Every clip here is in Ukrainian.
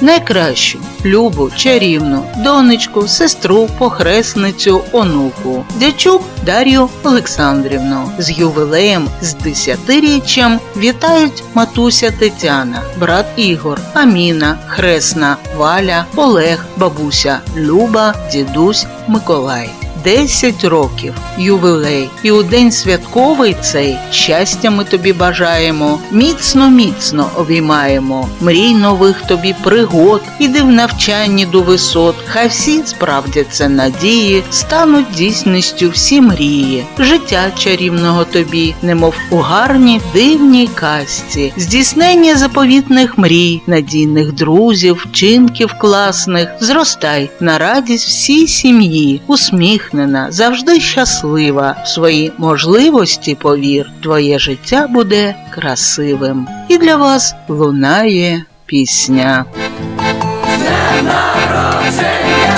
найкращу, любу, чарівну, донечку, сестру, похресницю, онуку, дячук Дар'ю Олександрівну. З ювілеєм з десятиріччям вітають матуся Тетяна, брат Ігор, Аміна, Хресна, Валя, Олег, бабуся Люба, дідусь Миколай. 10 років. Ювілей, і у день святковий цей щастя ми тобі бажаємо, міцно, міцно обіймаємо, мрій нових тобі пригод, іди в навчанні до висот, хай всі справдяться надії, стануть дійсністю всі мрії, життя чарівного тобі, немов у гарній дивній казці, здійснення заповітних мрій, надійних друзів, вчинків класних, зростай на радість всій сім'ї, усміхнена, завжди щаслива. В свої можливості повір, твоє життя буде красивим. І для вас лунає пісня. Сьогодні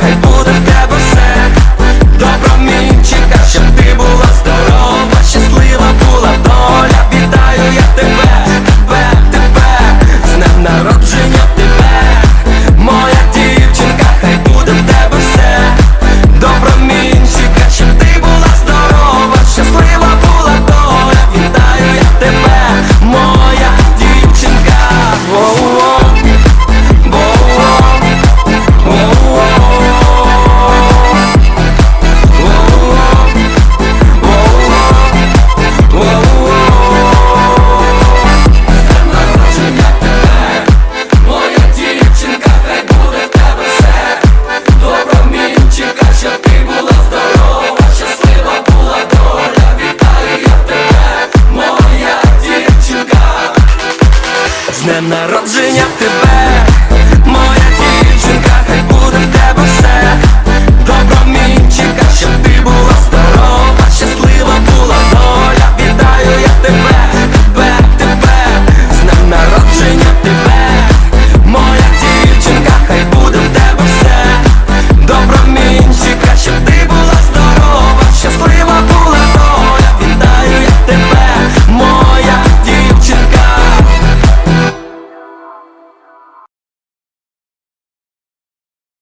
хай буде в тебе все. народження тебе.